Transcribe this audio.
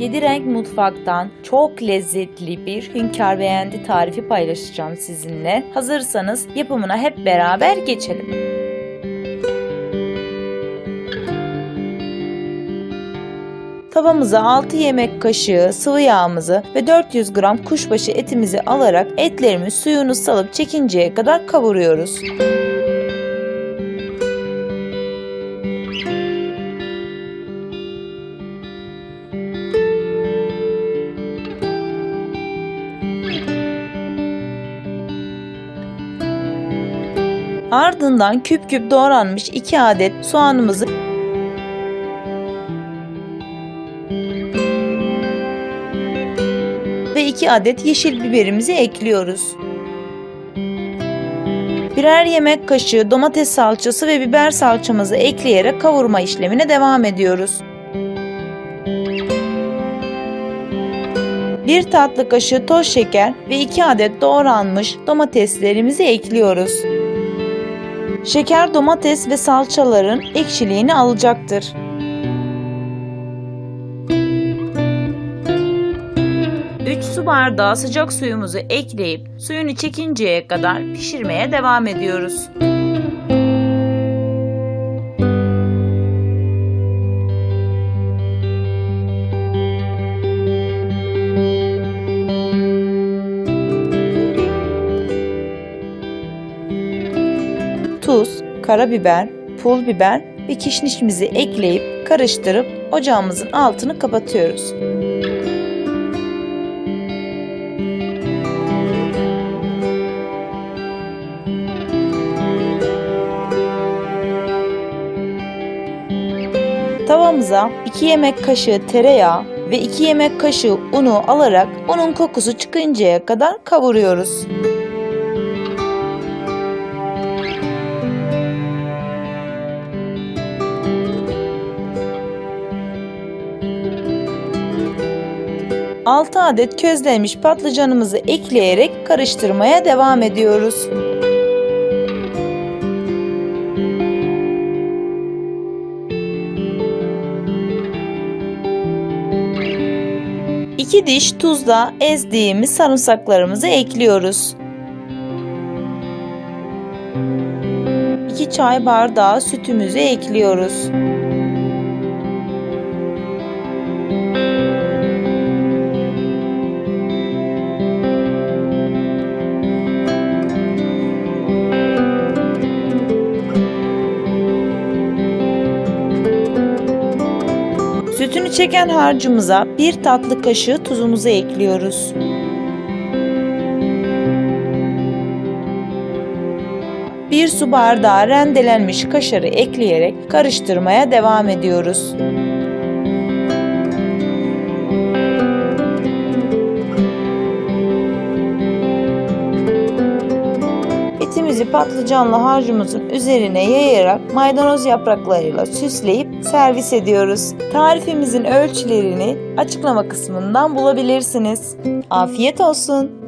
7 renk mutfaktan çok lezzetli bir hünkâr beğendi tarifi paylaşacağım sizinle. Hazırsanız yapımına hep beraber geçelim. Tavamıza 6 yemek kaşığı sıvı yağımızı ve 400 gram kuşbaşı etimizi alarak etlerimiz suyunu salıp çekinceye kadar kavuruyoruz. Ardından küp küp doğranmış 2 adet soğanımızı ve 2 adet yeşil biberimizi ekliyoruz. Birer yemek kaşığı domates salçası ve biber salçamızı ekleyerek kavurma işlemine devam ediyoruz. 1 tatlı kaşığı toz şeker ve 2 adet doğranmış domateslerimizi ekliyoruz. Şeker, domates ve salçaların ekşiliğini alacaktır. Su bardağı sıcak suyumuzu ekleyip suyunu çekinceye kadar pişirmeye devam ediyoruz. Tuz, karabiber, pul biber ve kişnişimizi ekleyip karıştırıp ocağımızın altını kapatıyoruz. Tavamıza 2 yemek kaşığı tereyağı ve 2 yemek kaşığı unu alarak unun kokusu çıkıncaya kadar kavuruyoruz. Altı adet közlenmiş patlıcanımızı ekleyerek karıştırmaya devam ediyoruz. 2 diş tuzla ezdiğimiz sarımsaklarımızı ekliyoruz. 2 çay bardağı sütümüzü ekliyoruz. Sütünü çeken harcımıza bir tatlı kaşığı tuzumuzu ekliyoruz. Bir su bardağı rendelenmiş kaşarı ekleyerek karıştırmaya devam ediyoruz. Etimizi patlıcanlı harcımızın üzerine yayarak maydanoz yapraklarıyla süsleyip servis ediyoruz. Tarifimizin ölçülerini açıklama kısmından bulabilirsiniz. Afiyet olsun.